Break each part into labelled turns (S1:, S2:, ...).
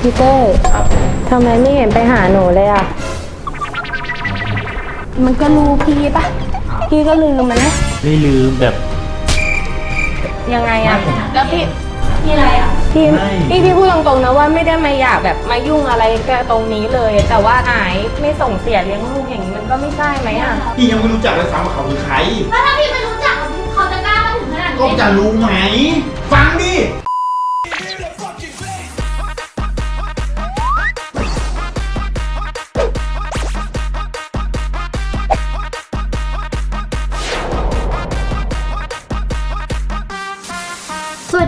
S1: พี่เต้ย
S2: ครับ
S1: ทำไมไม่เห็นไปหาหนูเลยอะ มันก็รู้พี่ปะพี่ก็ลืมมันนะ
S2: ไม่ลืมแบบ
S1: ยังไงอะ แล้วพี่พี่อะไรอะพี่
S2: ไม่
S1: พี่พี่พูดตรงๆนะว่าไม่ได้มาอยากแบบมายุ่งอะไรกับตรงนี้เลย แต่ว่าหายไม่ส่งเสียเลี้ยงลูกอย่างนี้มันก็ไม่ใช่ไหมอะ
S3: พี่ยังไม่รู้จักเลยซ้ำว่าเขาคือใคร
S4: แล้วถ้าพี่ไม่รู้จักเขาจะกล้ามาถึงขนาด
S3: ก็
S4: นี้
S3: จะรู้ไหม ฟังดิ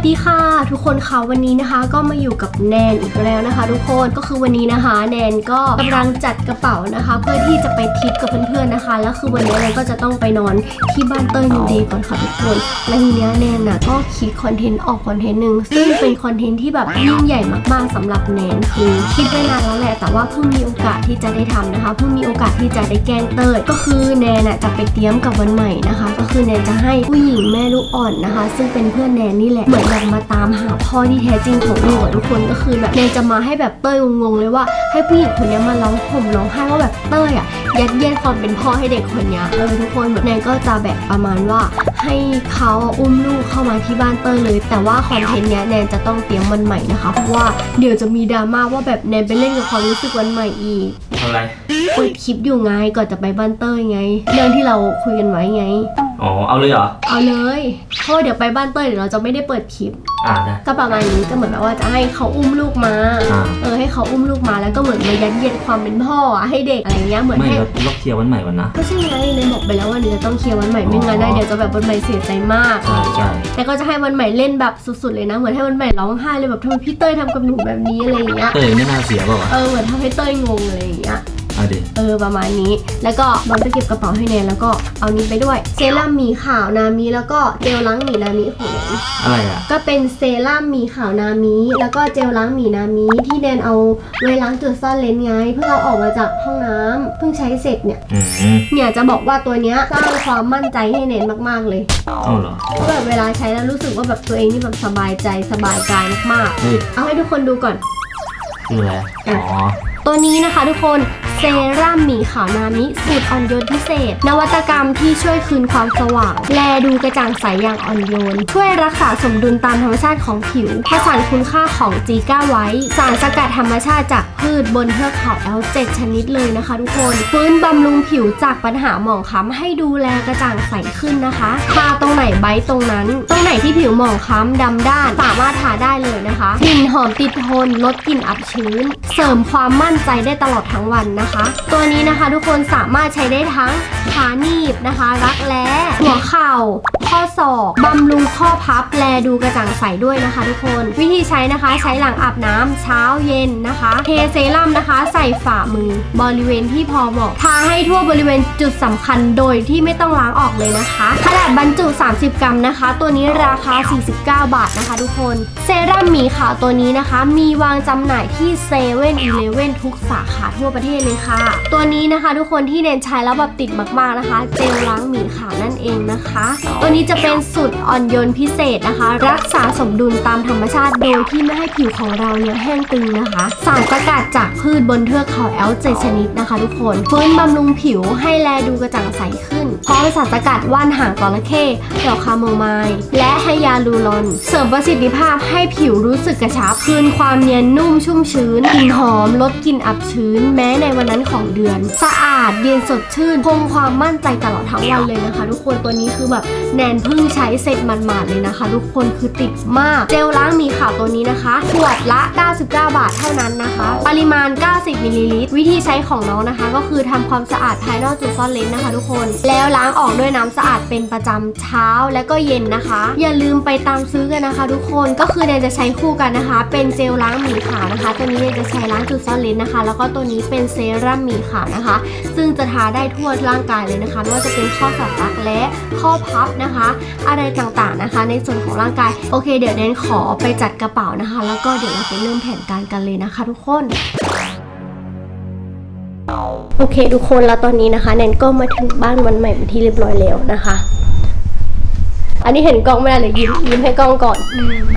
S5: สวัสดีค่ะ ทุกคนค่ะวันนี้นะคะ ก็มาอยู่กับแนนอีกแล้วนะคะ ทุกคนก็คือวันนี้นะคะ แนนก็กำลังจัดกระเป๋านะคะ เพื่อที่จะไปทริปกับเพื่อนๆนะคะ แล้วคือวันนี้แนนก็จะต้องไปนอนที่บ้านเต้ยนิวเดย์ก่อนค่ะทุกคนและทีเนี้ยแนนน่ะก็คิดคอนเทนต์ออกคอนเทนต์หนึ่งซึ่งเป็นคอนเทนต์ที่แบบยิ่งใหญ่มากๆสำหรับแนนคือคิดไว้นานแล้วแหละแต่ว่าเพิ่งมีโอกาสที่จะได้ทำนะคะเพิ่งมีโอกาสที่จะได้แกล้งเต้ยก็คือแนนน่ะจะไปเตรียมกับวันใหม่นะคะ ก็คือแนนจะให้ผู้หญิงแม่ลูกอ่อนนะคะ ซึ่งเป็นเพื่อนแนนนี่แหละเหมือนแบบมาตามหาพ่อที่แท้จริงของลูกอะทุกคนก็คือแบบเนยจะมาให้แบบเต้ยงงๆเลยว่า ให้ผู้หญิงคนนี้มาร้องห่มร้องไห้ว่าแบบเต้ยอะยัดเยียดความเป็นพ่อให้เด็กคนนี้เออทุกคนแบบเนนก็จะแบบประมาณว่า ให้เขาอุ้มลูกเข้ามาที่บ้านเต้ยเลย แต่ว่าคอนเทนต์เนี้ยแนนจะต้องเตรียมวันใหม่นะคะเพราะว่าเดี๋ยวจะมีดราม่าว่าแบบแนนไปเล่นกับความรู้สึกวันใหม่อีก
S2: ทำอะไร
S5: เปิดคลิปอยู่ไงก่อนจะไปบ้านเต้ยไง เรื่องที่เราคุยกันไว้ไง
S2: อ๋อ เอาเลยเหรอ
S5: เอาเลยเพราะว่าเดี๋ยวไปบ้านเต้ยเดี๋ยวเราจะไม่ได้เปิดคลิป
S2: อ่าได้
S5: ก็ประมาณนี้ก็เหมือนแบบว่าจะให้เขาอุ้มลูกมา
S2: อ่า
S5: เออให้เขาอุ้มลูกมาแล้วก็เหมือนมายัดเยียดความเป็นพ่ออะให้เด็กอะไรเงี้ยเหมือน
S2: ไม่
S5: ให้
S2: เราล็อกเคลียร์วันใหม่วันนะ
S5: ก็ใช่ไงเลยบอกไปแล้วว่าเดี๋ยวจะต้องเคลียร์วันใหม่ไม่งั้น
S2: อ๋
S5: นะ
S2: อ
S5: เดี๋ยวจะแบบวันใหม่เสียใจมาก
S2: ใช่ใช่
S5: แต่ก็จะให้วันใหม่เล่นแบบสุดๆเลยนะ เหมือนให้วันใหม่ร้องไห้เลยแบบทำไมพี่เต้ยทำกับหนูแบบนี้อะไรอย่างเงี้ย
S2: เตยไม่น่าเสียเปล่าวะ
S5: เออเหมือนทำให้เต้ยงงอะไรอย่างเงี้ย
S2: เอาดิ
S5: เออประมาณนี้ แล้วก็น้องจะเก็บกระเป๋าให้แนนแล้วก็เอานี้ไปด้วย เซรั่มหมีขาวนามิแล้วก็เจลล้างหมีนามิของแนน
S2: อะไรอะ
S5: ก็เป็นเซรั่มหมีขาวนามิแล้วก็เจลล้างหมีนามิที่แนนเอาไว้ล้างจุดซ่อนเลนไง เพิ่งเอาออกมาจากห้องน้ำเพิ่งใช้เสร็จเนี่ย
S2: อืม
S5: เนี่ยจะบอกว่าตัวเนี้ยสร้างความมั่นใจให้แนนมากๆเลย
S2: เอาเหรอ
S5: แบบเวลาใช้แล้วรู้สึกว่าแบบตัวเองนี่แบบสบายใจสบายกายมาก
S2: เฮ้ย
S5: ๆ เอาให้ทุกคนดูก่อน
S2: คืออะไร อ๋อ
S5: ตัวนี้นะคะทุกคน เซรั่มหมีขาวนามิสูตรอ่อนโยนพิเศษ นวัตกรรมที่ช่วยคืนความสว่าง แลดูกระจ่างใสอย่างอ่อนโยน ช่วยรักษาสมดุลตามธรรมชาติของผิวผสานคุณค่าของจีก้าไว้ สารสกัดธรรมชาติจากพืชบนเทือกเขาแอลเจ็ดชนิดเลยนะคะทุกคนฟื้นบำรุงผิวจากปัญหาหมองคล้ำให้ดูแลกระจ่างใสขึ้นนะคะทาตรงไหนไบต์ตรงนั้น ตรงไหนที่ผิวหมองคล้ำดำด้านสามารถทาได้เลยนะคะกลิ่นหอมติดทนลดกลิ่นอับชื้น เสริมความมั่นใจได้ตลอดทั้งวันนะคะตัวนี้นะคะทุกคนสามารถใช้ได้ทั้งขาหนีบนะคะ รักแร้หัวเข่า ข้อศอกบำรุงข้อพับแลดูกระจ่างใสด้วยนะคะทุกคน วิธีใช้นะคะใช้หลังอาบน้ำเช้าเย็นนะคะเทเซรั่มนะคะ ใส่ฝ่ามือบริเวณที่พอเหมาะทาให้ทั่วบริเวณจุดสำคัญโดยที่ไม่ต้องล้างออกเลยนะคะ ขนาดบรรจุ 30 กรัมนะคะ ตัวนี้ราคา 49 บาทนะคะทุกคน เซรั่มหมีขาวตัวนี้นะคะ มีวางจำหน่ายที่เซเว่นอีเลเว่นทุกสาขาทั่วประเทศเลยค่ะ ตัวนี้นะคะทุกคนที่เน้นใช้แล้วแบบติดมากๆนะคะ เจลล้างหมีขาวนั่นเองนะคะ ตัวนี้จะเป็นสูตรอ่อนโยนพิเศษนะคะ รักษาสมดุลตามธรรมชาติโดยที่ไม่ให้ผิวของเราเนี่ยแห้งตึงนะคะสารสกัดจากพืชบนเทือกเขาแอลเจดชนิดนะคะ ทุกคนฟื้นบำรุงผิวให้แลดูกระจ่างใสขึ้น พร้สารสกัดว่านหางจระเข้ดอกคาโมไมล์และไฮยาลูรอน เสริมประสิทธิภาพให้ผิวรู้สึกกระชับ คืนความเนียนนุ่มชุ่มชื้นกลิ่นหอม ลดกลิ่นอับชื้น แม้ในวันนั้นของเดือน สะอาดเย็นสดชื่น คงความมั่นใจตลอดทั้งวันเลยนะคะ ทุกคนตัวนี้คือแบบแนนเพิ่งใช้เสร็จหมาดๆเลยนะคะ ทุกคนคือติดมาก เจลล้างหมีขาวตัวนี้นะคะขวดละ 99 บาทเท่านั้นนะคะ ปริมาณ 90มิลลิลิตรวิธีใช้ของน้องนะคะ ก็คือทำความสะอาดภายนอกจุดซ่อนเลนนะคะ ทุกคนแล้วล้างออกด้วยน้ำสะอาดเป็นประจำเช้าและก็เย็นนะคะ อย่าลืมไปตามซื้อกันนะคะ ทุกคนก็คือแนนจะใช้คู่กันนะคะ เป็นเจลล้างหมีขาวนะคะ ตัวนี้แนนจะใช้ล้างจุดซ่อนเลนนะคะ แล้วก็ตัวนี้เป็นเซรั่มหมีขาวนะคะ ซึ่งจะทาได้ทั่วร่างกายเลยนะคะไม่ว่าจะเป็นข้อสักักและข้อพับนะคะ อะไรต่างๆนะคะ ในส่วนของร่างกายโอเค เดี๋ยวแนนขอไปจัดกระเป๋านะคะ แล้วก็เดี๋ยวเราไปเริ่มแผนการกันเลยนะคะ ทุกคน โอเคทุกคนแล้วตอนนี้นะคะแนนก็มาถึงบ้านวันใหม่เป็นที่เรียบร้อยแล้วนะคะ อันนี้เห็นกล้องไม่ได้เลยยิ้มยิ้มให้กล้องก่อน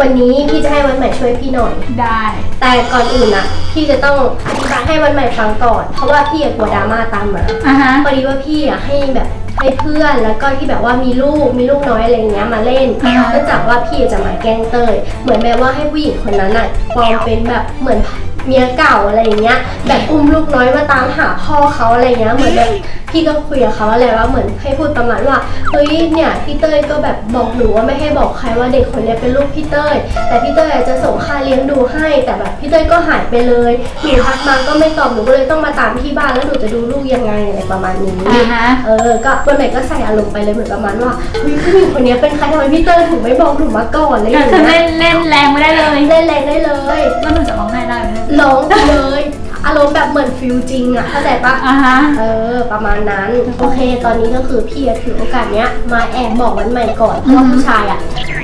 S5: วันนี้พี่จะให้วันใหม่ช่วยพี่หน่อย
S4: ได้
S5: แต่ก่อนอื่นอะพี่จะต้องอธิบายให้วันใหม่ฟังก่อน เพราะว่าพี่อะกลัวดราม่าตามมา
S4: อะฮะ
S5: พอดีว่าพี่อะให้แบบให้เพื่อนแล้วก็ที่แบบว่ามีลูกมีลูกน้อยอะไรอย่างเงี้ยมาเล่น
S4: อ่าฮะ
S5: เนื่องจากว่าพี่จะมาแกล้งเตยเหมือนแบบว่าให้ผู้หญิงคนนั้นอะปลอมเป็นแบบเหมือน เมียเก่าอะไรอย่างเงี้ยแบบอุ้มลูกน้อยมาตามหาพ่อเขาอะไรเงี้ยเหมือนแบบพี่ก็คุยกับเขาอะไรว่าเหมือนให้พูดประมาณว่าเฮ้ยเนี่ยพี่เต้ยก็แบบบอกหนูว่าไม่ให้บอกใครว่าเด็กคนเนี้ยเป็นลูกพี่เต้ย แต่พี่เต้ยอาจจะส่งค่าเลี้ยงดูให้ แต่แบบพี่เต้ยก็หายไปเลยหนูทักมาก็ไม่ตอบหนูก็เลยต้องมาตามที่บ้านแล้วหนูจะดูลูกยังไงอะไรประมาณนี้
S4: อ่าฮะ
S5: เออก็วันไหนก็ใส่อารมณ์ไปเลยเหมือนประมาณว่าเฮ้ยผู้หญิงคนนี้เป็นใครทำไมพี่เต้ยถึงไม่บอกหนูมาก่อนอะไรอ
S4: ก็
S5: ย่าง
S4: จะ
S5: เงี้
S4: เล่
S5: ย
S4: นเล่นแรงไม่ได้เลย
S5: เล่นแรงได้เลย
S4: แล้วมันจะร้องไห้ได้ไหมเนี่ย
S5: ร้องไปเลย อารมณ์แบบเหมือนฟิลจริงอะเข้าใจปะ
S4: อะฮะ
S5: เออ ประมาณนั้น โอเค ตอนนี้ก็คือพี่อะถือโอกาสเนี้ย มาแอบบอกวันใหม่ก่อนเพราะว่าผู้ชายอะ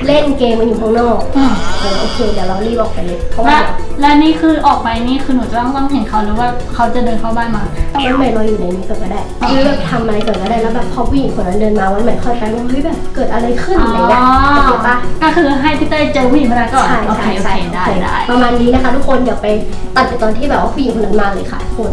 S5: เล่นเกมมันอยู่ข้างนอก
S4: อืม
S5: เออโอเค เดี๋ยวเรารีบออกไปเลยเพราะว่า
S4: และ และนี่คือออกไปนี่คือหนูจะต้องต้องเห็นเขาหรือว่าเขาจะเดินเข้าบ้านมา
S5: วันใหม่รออยู่ในนี้ก่อนก็ได้หรือแบบทำอะไรก่อนก็ได้แล้วแบบพอผู้หญิงคนนั้นเดินมาวันใหม่ค่อยไปว่าเฮ้ยแบบเกิดอะไรขึ้นอะไรเงี้ยโอเคปะ
S4: ก็คือให้พี่เต้ยเจอผู้หญิงคนนั้นก่อน
S5: ใช่
S4: โอเค
S5: ใช่
S4: โอ
S5: ใช่
S4: เคได้ได้
S5: ประมาณนี้นะคะ ทุกคนเดี๋ยวไปตัดไปตอนที่แบบว่าผู้หญิงคนนั้นมาเลยค่ะทุกคน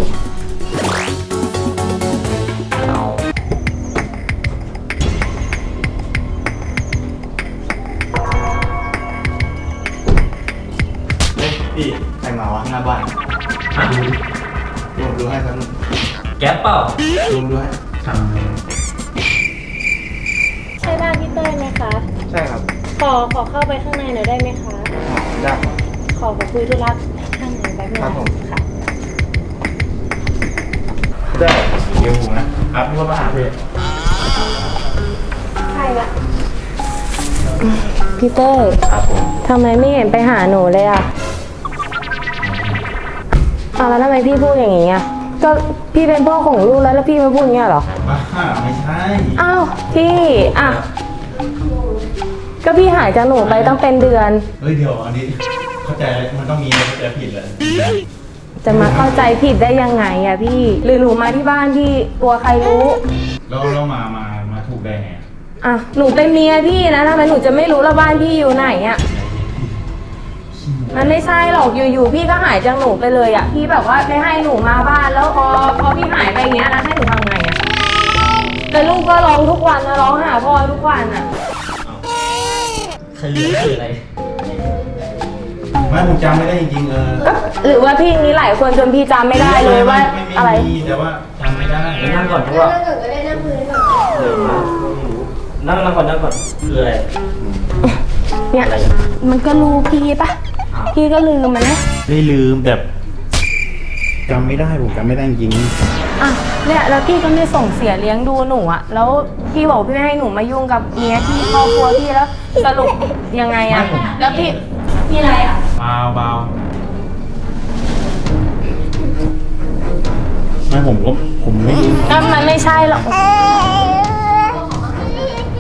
S2: แก๊ปเปล่าร
S3: วมดูให้
S1: ใช่บ้านพี่เต้ยไหมคะ
S3: ใช่ครับ
S1: ขอขอเข้าไปข้างในหน่อยได้ไหมคะ
S3: ได้ครับ
S1: ขอขอคุยธุระข้างในแป๊บนึง
S3: ครับผม
S1: ค่ะ
S3: ได้เดี๋ยวผมนะครับพี่ว่ามาหาพี่
S5: ใช่ละ
S1: พี่เต้ย
S2: ครับผม
S1: ทำไมไม่เห็นไปหาหนูเลยอะอ้าวแล้วทำไมพี่พูดอย่างนี้อะ ก็พี่เป็นพ่อของลูกแล้วแล้วพี่มาพูดอย่างเงี้ยเหรอ
S3: บ้าไม่ใช่
S1: อ้าวพี่อะก็พี่หายจากหนูไปตั้งเป็นเดือน
S3: เฮ้ยเดี๋ยวอันนี้เข้าใจมันต้องมีอะไรเข้าใจผิดเลย
S1: จะมาเข้าใจผิดได้ยังไงอะพี่ หรือหนูมาที่บ้านพี่กลัวใครรู้
S3: แล้วแล้วมามามาถูกได้ไง
S1: อะหนูเป็นเมียพี่นะทำไมหนูจะไม่รู้ละบ้านพี่อยู่ไหนอะ มันไม่ใช่หรอกอยู่ๆพี่ก็หายจากหนูไปเลยอะพี่แบบว่าไม่ให้หนูมาบ้านแล้วพอพอพี่หายไปอย่างเงี้ยแล้วให้หนูทำไงอะแต่ลูกก็ร้องทุกวันนะร้องหาพ่อทุกวันอะ
S2: ใครเลี้ยงคืออะไร
S3: ไม่ผมจำไม่ได้จริงๆเออ
S1: ก็หรือว่าพี่มีหลายคนจนพี่จำไม่ได้เลยว่า
S3: ม่ม่
S1: อะไร
S3: มีแต่ว่าจำไม่ได้
S2: ไปนั่งก่อนเพราะว่า
S5: นั่งก่อนก็ได้นั่งพื้นก่อน
S2: เดี๋ยวนะนั่งนั่งก่อนนั่งก่อนคืออะไร
S1: เนี่ย
S2: อะไร
S1: มันก็รู้พี่ปะ
S2: อ้าว
S1: พี่ก็ลืมมันนะ
S3: ไม่ลืมแบบจำไม่ได้ผมจำไม่ได้จริง
S1: อะเนี่ยแล้วพี่ก็ไม่ส่งเสียเลี้ยงดูหนูอะแล้วพี่บอกพี่ไม่ให้หนูมายุ่งกับเมียพี่ครอบครัวพี่แล้วสรุปยังไงอะแล้วพี่
S4: มีอะไรอะ
S3: เบาเบาไม่ผมก็ผมไม่รู้
S1: ก็มันไม่ใช่หรอก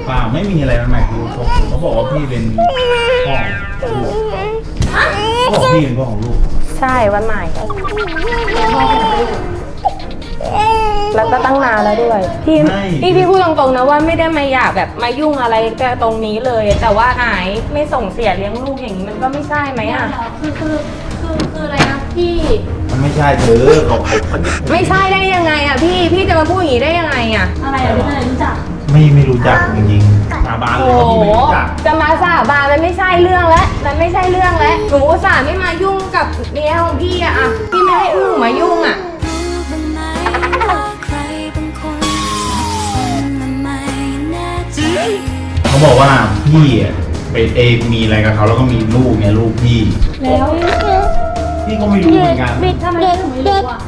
S3: เปล่าไม่มีอะไรมันหมายคือเขาเขาบอกว่าพี่เป็นพ่อ ของลูกเขาบอกพี่เป็นพ่อของลูก
S1: ใช่วันใหม่ แล้วก็ตั้งนานแล้วด้วยพี่
S3: ไม่
S1: พี่พี่พูดตรงๆนะว่าไม่ได้มาอยากแบบมายุ่งอะไรแต่ตรงนี้เลย แต่ว่าหายไม่ส่งเสียเลี้ยงลูกอย่างนี้มันก็ไม่ใช่ไหมอะ
S4: คือคือคือคืออะไรนะพี่
S3: มันไม่ใช่เธอเขาเขาเขา
S1: ไม่ใช่ได้ยังไงอะพี่พี่จะมาพูดอย่างนี้ได้ยังไงอะ
S4: ไม่
S3: ไม่รู้จักจริงๆสาบานเล
S1: โอ้
S3: ยว่า
S1: โห
S3: พี่ไม่รู้จัก
S1: จะมาสาบานมันไม่ใช่เรื่องแล้ว มันไม่ใช่เรื่องแล้ว หนูอุตส่าห์ไม่มายุ่งกับเมียของพี่อะอะพี่ไม่ให้หนูมายุ่งอะ
S6: รู้บ้างไหมว่าใครบางคนสับสนและไม่แน่ใจ
S3: เขาบอกว่าพี่อะไปเองมีอะไรกับเขาแล้วก็มีลูกไงลูกพี่
S4: แล้ว
S3: พี่ก็ไม่รู้เหมือนกัน
S4: ทำไมถึงไม่รู้อะ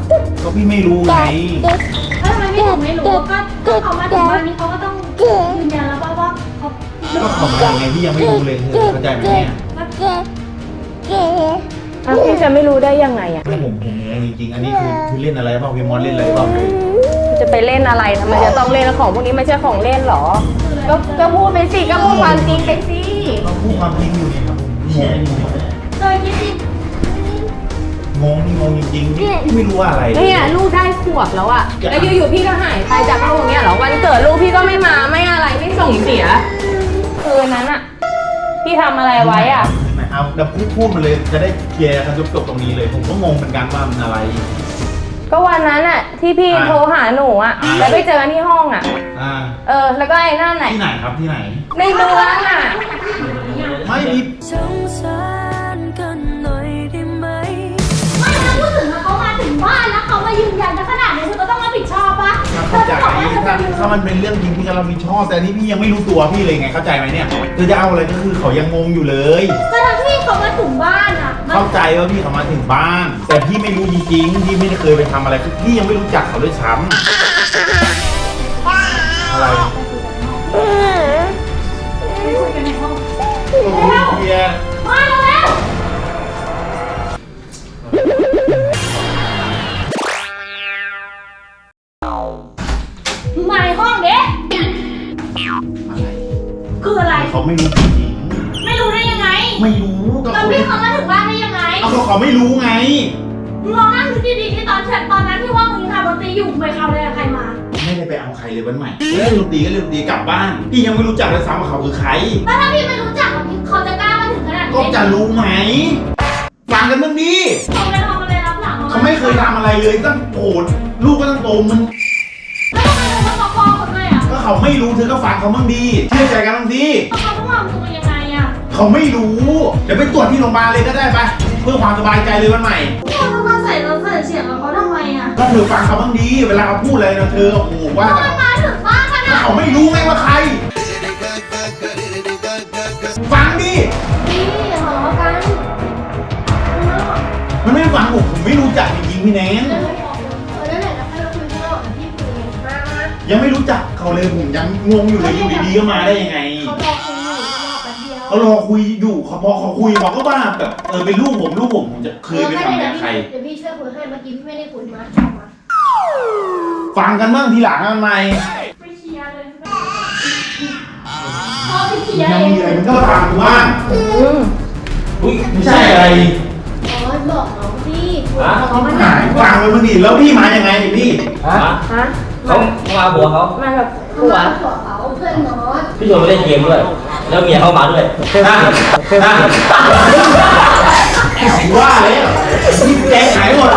S3: ก็พี่ไม่รู้ไง
S4: ถ้าทำไมพี่ถึงไม่รู้ก็ ก็เขามา
S3: ไงพี่ยังไม่รู้เลยเธอเข้าใจไหมเนี่ย
S1: อะพี่จะไม่รู้ได้ยังไงอะ
S3: ไม่ผมผมงงจริงๆอันนี้คือคือเล่นอะไรเปล่าพี่มอนเล่นอะไรเปล่า
S1: จะไปเล่นอะไรทำไมจะต้องเล่นของพวกนี้ไม่ใช่ของเล่นหรอ ก็ก็พูดไปสิก็พูดความจริงไปสิ
S3: เราพูดความจริงอยู่เนี่ยครับงงงง
S4: เคยคิดดิ
S3: งงนี่งงจริงๆพี่พี่ไม่รู้ว่าอะไรเลย
S1: เนี่ยลูกได้ขวบแล้วอะแล้วอยู่ๆพี่ก็หายไปจากลูกเนี่ยำอะไรไว้อะ
S3: ไหนเอาเดี๋ยวพูดพูดมาเลยจะได้เคลียร์กันจบๆตรงนี้เลย ผมก็งงเหมือนกันว่ามันอะไร
S1: ก็วันนั้นอะ ที่พี่
S3: อะ
S1: โทรหาหนูอะ
S3: อะ
S1: แล้วไปเจอกันที่ห้องอะ
S3: อ่า
S1: เออ แล้วก็ไอ้นั่นไหน
S3: ที่ไหนครับที่ไหน
S1: ในเมืองอะ
S3: ไม่มี
S6: สง
S4: ถ้าจะยืน
S3: ถ้ามันเป็นเรื่องจริงพี่ก็รับผิดชอบ แต่อันนี่พี่ยังไม่รู้ตัวพี่เลยไงเข้าใจไหมเนี่ยเธอจะเอาอะไรก็คือเขายังงงอยู่เลย
S4: ก็ทั้งที่เขามาถึงบ้านอะมัน
S3: เข้าใจว่าพี่เขามาถึงบ้าน แต่พี่ไม่รู้จริงๆพี่ไม่ได้เคยไปทำอะไรคือพี่ยังไม่รู้จักเขาด้วยซ้ำอะไร
S4: ไปคุยกันในห้อง
S3: เคลียร์
S4: มา เขา
S3: ไม่รู้จริง
S4: ไม่รู้ได้ยังไง
S3: ๆไม่รู้ก็
S4: แล้ว
S3: คุย
S4: พี่เขามาถึงบ้านได้ยังไง
S3: เอาก็เขาไม่รู้ไง
S4: มึงลองนั่งดูดีๆที่ตอนฉันตอนนั้นที่ว่ามึงทำดนตรีอยู่ไปเขาเลยใครมา
S3: ไม่ได้ไปเอาใครเลยวันใหม่เล่นดนตรีก็เล่นดนตรีกลับบ้าน พี่ยังไม่รู้จักเลยซ้ำว่าเขาคือใคร
S4: แล้วถ้าพี่ไม่รู้จักกับพี่เขาจะกล้ามาถึงขนาดนี้
S3: ก็จะรู้ไหม ฟังกันบ้างดิ
S4: เขาไปทำอะไรรับหลัง
S3: เขาไม่เคยทำอะไรเลยตั้งโกรธลูกก็ตั้งโตมัน
S4: เขา
S3: ไม่รู้เธอก็ฟังเขาบ้างดีเชื่อใจกันบ้างดิ
S4: แล้วเขาต้องทำตัวยังไงอะ
S3: เขาไม่รู้ เดี๋ยวไปตรวจที่โรงพยาบาลเลยก็ได้ไปเพื่อความสบายใจเลยวันใหม่
S4: เขาต้องมาใส่เราใส่เสียงกับเขาทำไมอะ
S3: ก็เธอฟังเขาบ้างดี เวลาเขาพูดอะไรนะเธอโอ้โหว่า
S4: เขา
S3: แต่
S4: มาถึงบ้านขนาด
S3: เขาไม่รู้ไงว่าใคร ฟังดิ
S5: นี่ทะเลาะกัน
S3: มันไม่ฟังผมผมไม่รู้จักจริงๆพี่แนน
S5: เออ ยัง
S3: ไม่รู้จักเขาเลยผมยังงงอยู่เลยอยู่ดีๆก็มาได้ยังไง
S5: เขารอคุยอยู่ข้างนอกแป๊บเดียว
S3: เขารอคุยอยู่เขาพอเขาคุยเขาก็ว่าแบบเออเป็นลูกผมลูกผมผมจะเคยไปทำแบบใคร
S5: เดี๋ยวพี่ช่วยคุยให้เมื่อกี้พี่ไม่ได้คุยมามา
S3: ฟังกันบ้างทีหลังกันไหม
S4: ไปเคลียร์เลยพอไปเคลียร์
S3: ยัง
S4: เอ
S3: มี
S4: ง
S3: อะไรมันก็ฟังบ้าง
S1: อืม
S2: อุ้ย
S3: ไม่ใช่อะไร
S5: อ๋อบอกน้องพี่
S2: ฮะ
S5: เขามา
S3: หายฟังเลยมันดิแล้วพี่มายังไงพี่
S2: ฮะ
S1: ฮะ
S2: เขามาหัวเขา
S1: มันแบบ
S5: เขา
S1: หัว
S5: มาขอเขาเพื่อนน้อง
S2: พี่ชวนไปเล่นเกมด้วย แล้วเมียเข้ามาด้วยฮะฮะ
S3: ว่าแล้วพี่แจ้งหายหมด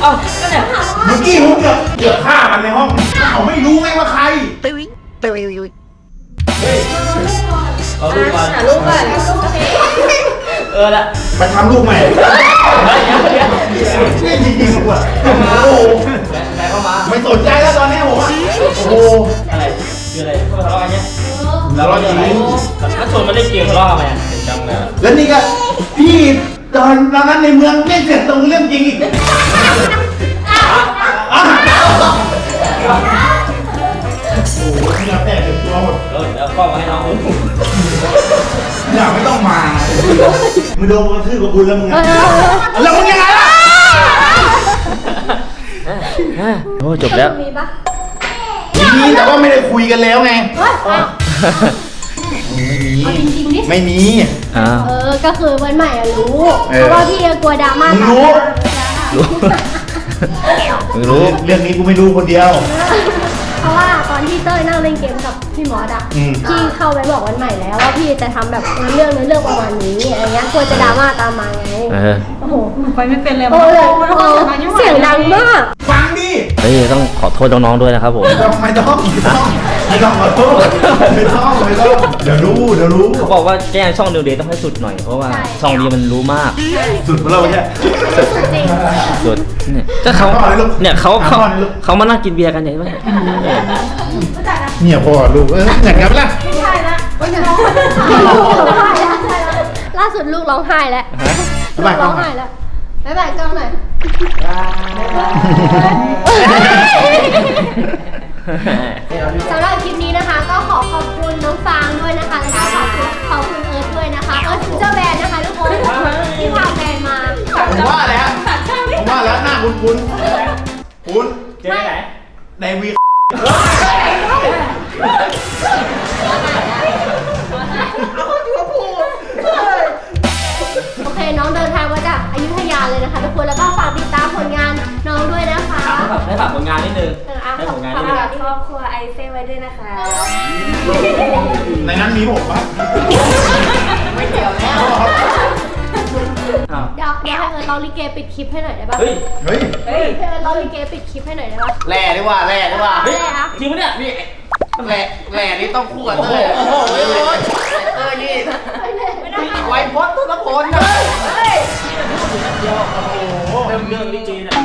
S2: เอ้าก็เนี่ย
S3: เมื่อกี้ผมเกือบเกือบฆ่ามันในห้องเขาไม่รู้ไงว่าใคร
S2: เขาดูก่อน
S1: หาลูกก่อน
S2: เออละ
S3: ไปทำลูกใหม่
S2: เฮ้ยเดี๋ยวเดี๋ยว
S3: นี่จริงๆว่ะโอ้โห
S2: แฟนเข้ามา
S3: ไม่สนใจแล้วตอนนี้ผมอะโอ้โห
S2: อะไรคืออะไรเขาทะเลาะกันเนี่ย
S3: แล้วเราจริง
S2: ถ้าชวนมาเล่นเกมทะเลาะกันไหมเห็นจังเลย
S3: แล้วนี่ก็พี่ตอนตอนนั้นในเมืองเล่นเสร็จตรงเรื่องจริงอีกอะ โอ้โหที่เราแตกเต็มตัวหมด
S2: เออเดี๋ยวกล้องมาให้น้องดู
S3: อยากไม่ต้องมา มึงโดนกระทืบกับบุญแล้วมึงอะแล้วมึงยังไงล่ะ
S2: โอ้จบแล้ว
S5: มีปะ
S3: มีแต่ว่าไม่ได้คุยกันแล้วไง
S5: เฮ้ยเอา
S3: ไม่มี
S5: เอาจริงๆดิ
S3: ไม่มี
S2: อ้าว
S5: เออ ก็คือวันใหม่อะรู้
S3: เอ
S5: เพ
S3: อ
S5: ราะว่าพี่กลัวดราม่า
S3: มึงรู้
S2: รู้มึงรู้
S3: เรื่องนี้กูไม่รู้คนเดียว
S5: เพราะว่าตอน ที่เต้ยนั่งเล่นเกมกับพี่หมอดอะ
S3: อืม
S5: พี่เข้าไปบอกวันใหม่แล้วว่าพี่จะทำแบบเรื่องนั้นเรื่องประมาณนี้อะไรเงี้ยกลัวจะดราม่าตามมาไง
S2: เออ
S5: โอ้โห
S4: ไปไม่เป็นเลย
S5: โอ้โหเสียงดังมาก
S3: ฟังดิ
S2: เฮ้ยต้องขอโทษน้องๆด้วยนะครับผม
S3: ไม่ต้องไม่ต้อง ไม่ต้องไม่ต้องขอโทษไม่ต้องไม่ต้องเดี๋ยวรู้เดี๋ยวรู้
S2: เขาบอกว่าแจ้งช่องนิวเดย์ต้องให้สุดหน่อยเพราะว่า
S5: ใช่
S2: ช่องนี้มันรู้มาก
S3: สุดของเราเนี่ย
S5: จริง
S2: สุดเนี่ยก็เขา
S3: ถามพ่อเลยลูก
S2: เนี่ยเขาเขา
S3: ถามพ่อเลยลูก
S2: เขามานั่งกินเบียร์กันใช่ไหม
S3: เนี่ยพ่อลูกเอออย่างนั้นปะล่ะ
S4: ไม่ใช่ละ
S5: ล่าสุดลูกร้องไห้แล้วลูกร้องไห้แล้วบ๊ายบายกล้องหน่อยสำ ให้ผลงานฝาด้วยครอบครัวไอเฟลไว้ด้วยนะคะในนั้นมี
S3: ผมปะไม่
S2: เกี่
S3: ยว
S5: แน่อ้วเดี๋ยวเดี๋ยว
S2: ให้
S5: เออ
S1: เรา
S5: ลิเกปิดคลิปให้หน่อยได้ปะ
S2: เฮ้ย
S3: เฮ้ย
S1: เฮ้ย
S5: ใเออราลิเกปิดคลิปให้หน่อยได้ปะ
S7: แร่ดีกว่าแร่ดีกว่า
S2: เฮ้ยจริงปะเนี่ย
S7: นี่แร่แร่นี่ต้องคู่กับเต้ย
S2: โอ้โห
S7: เอ้ยนี่ไวพจน์ทศพลนะ
S2: เฮ้ยเรื่องเรื่องลิเเนี่ย